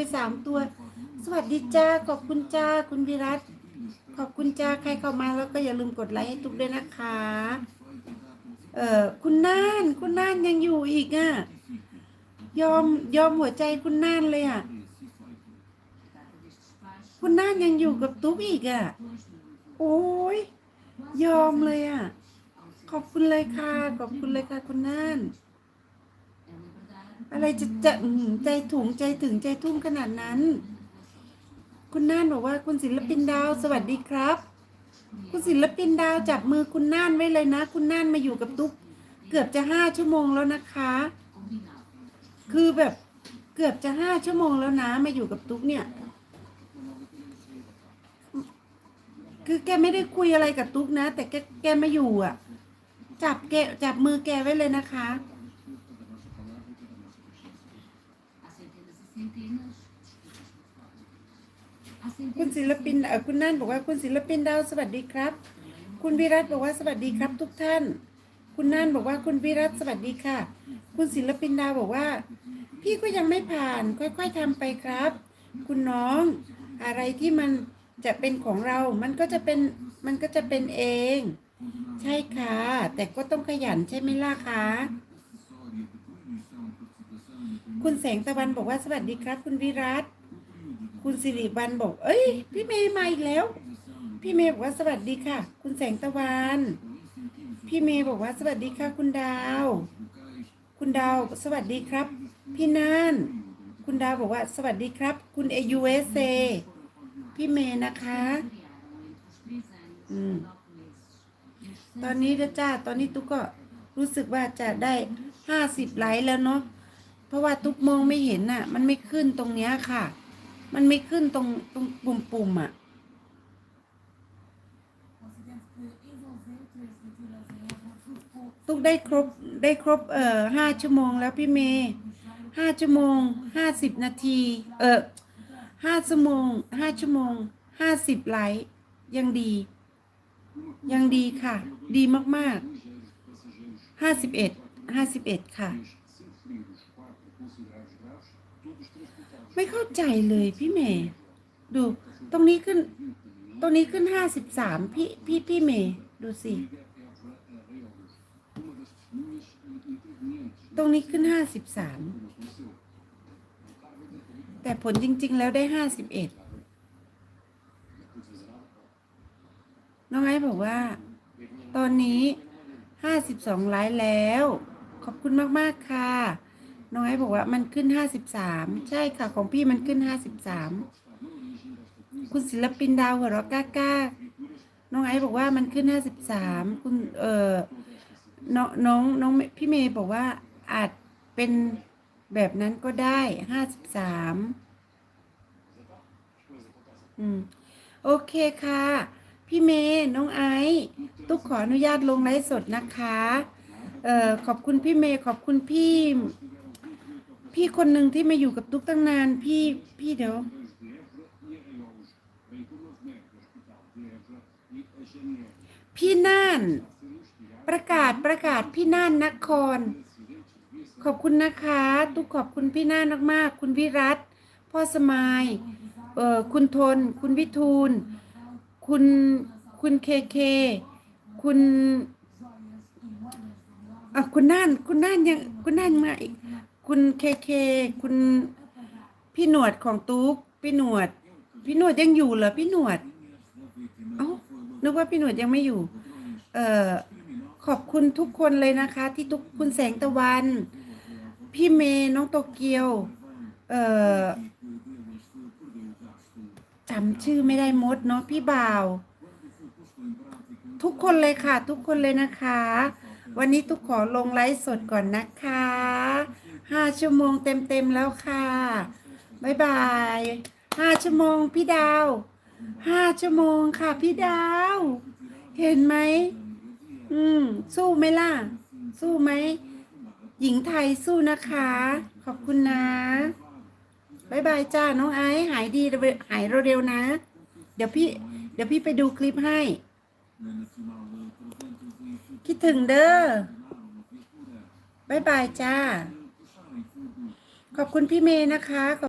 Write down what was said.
ไปสามตัว สวัสดีจ้า ขอบคุณจ้า คุณวิรัต ขอบคุณจ้า ใครเข้ามาแล้วก็อย่าลืมกดไลค์ให้ทุกด้วยนะคะ เอ่อ คุณน่าน คุณน่านยังอยู่อีกอะ่ะ ยอม ยอมหัวใจคุณน่านเลยอะ่ะ คุณน่านยังอยู่กับตุ๊กอีกอะ่ะ โอ้ย ยอมเลยอะ่ะ ขอบคุณเลยค่ะ ขอบคุณเลยค่ะ คุณน่าน อะไรจะจะใจถุงใจถึงใจทุ่มขนาดนั้น คุณน่านบอกว่าคุณศิลปินดาวสวัสดีครับ คุณศิลปินดาวจับมือคุณน่านไว้เลยนะ คุณน่านมาอยู่กับตุ๊กเกือบจะห้าชั่วโมงแล้วนะคะ คือแบบเกือบจะห้าชั่วโมงแล้วนะมาอยู่กับตุ๊กเนี่ย คือแกไม่ได้คุยอะไรกับตุ๊กนะ แต่แกแกมาอยู่อะ จับแกจับมือแกไว้เลยนะคะ คุณศิลปินเออคุณนั่นบอกว่าคุณศิลปินดาวสวัสดีครับ คุณวิรัตบอกว่าสวัสดีครับ ทุกท่าน คุณนั่นบอกว่าคุณวิรัตสวัสดีค่ะ คุณศิลปินดาวบอกว่า พี่ก็ยังไม่ผ่านค่อยๆทำไปครับ คุณน้อง อะไรที่มันจะเป็นของเรา มันก็จะเป็นมันก็จะเป็นเอง ใช่ค่ะ แต่ก็ต้องขยันใช่ไหมล่ะคะ คุณแสงตะวันบอกว่าสวัสดีครับ คุณวิรัตคุณสิริบันบอก เอ้ย พี่เมย์มาอีกแล้ว พี่เมย์บอกว่าสวัสดีค่ะ คุณแสงตะวัน พี่เมย์บอกว่าสวัสดีค่ะ คุณดาว คุณดาวสวัสดีครับ พี่นานคุณดาวบอกว่า สวัสดีครับ คุณเอยูเอสเพี่เมย์นะคะอืมตอนนี้นะจ้าตอนนี้ตุ๊กก็รู้สึกว่าจะได้ห้าสิบไลค์แล้วเนาะ เพราะว่าตุ๊กมองไม่เห็นน่ะ มันไม่ขึ้นตรงเนี้ยค่ะ มันไม่ขึ้นตรงตรงปุ่มปุ่มๆอะ ตุ๊กได้ครบได้ครบเอ่อห้าชั่วโมงแล้วพี่เมย์ห้าชั่วโมงห้าสิบนาที เออห้าชั่วโมงห้าชั่วโมงห้าสิบไลค์ยังดี ยังดีค่ะ ดีมากๆห้าสิบเอ็ดห้าสิบเอ็ดค่ะ ไม่เข้าใจเลยพี่เมย์ดูตรงนี้ขึ้น ตรงนี้ขึ้นห้าสิบสามพี่พี่พี่เมย์ดูสิ ตรงนี้ขึ้นห้าสิบสามแต่ผลจริง ๆ แล้วได้ห้าสิบเอ็ดน้องไอ้บอกว่า ตอนนี้ห้าสิบสองไลค์แล้ว ขอบคุณมาก ๆ ค่ะ น้องไอ้บอกว่ามันขึ้นห้าสิบสามใช่ค่ะของพี่มันขึ้นห้าสิบสามคุณศิลปินดาวหัวเราะกล้าๆน้องไอ้บอกว่ามันขึ้นห้าสิบสามคุณเออน้องน้องน้องพี่เมย์บอกว่าอาจเป็นแบบนั้นก็ได้ห้าสิบสามอืมโอเคค่ะ พี่เมย์น้องไอซ์ตุ๊กขออนุญาตลงไลฟ์สดนะคะ เอ่อขอบคุณพี่เมย์ขอบคุณพี่ พี่คนหนึ่งที่มาอยู่กับตุ๊กตั้งนาน พี่พี่เดี๋ยว พี่น่าน ประกาศประกาศพี่น่านนคร ขอบคุณนะคะ ตุ๊กขอบคุณพี่น่านมากๆ คุณวิรัตพ่อสมายเอ่อคุณทน คุณวิทูล คุณคุณเคเค คุณอะคุณน่าน คุณน่านยังคุณน่านมาอีก คุณเคเคคุณพี่หนวดของตุ๊กพี่หนวด พี่หนวดยังอยู่เหรอพี่หนวดเอ้านึกว่าพี่หนวดยังไม่อยู่ เอ่อขอบคุณทุกคนเลยนะคะ ที่ทุกคุณแสงตะวัน พี่เมย์น้องโตเกียว เอ่อจำชื่อไม่ได้มดเนาะพี่บ่าว ทุกคนเลยค่ะ ทุกคนเลยนะคะ วันนี้ทุกขอลงไลฟ์สดก่อนนะคะ ห้าชั่วโมงเต็มๆแล้วค่ะบ๊ายบายห้าชั่วโมงพี่ดาวห้าชั่วโมงค่ะพี่ดาว เห็นไหมอืม สู้ไหมล่ะ สู้ไหม หญิงไทยสู้นะคะ ขอบคุณนะบายบายจ้า น้องไอซ์หายดีเร็วหายเร็วๆนะ เดี๋ยวพี่ เดี๋ยวพี่ไปดูคลิปให้ คิดถึงเด้อบายบายจ้า ขอบคุณพี่เมย์นะคะ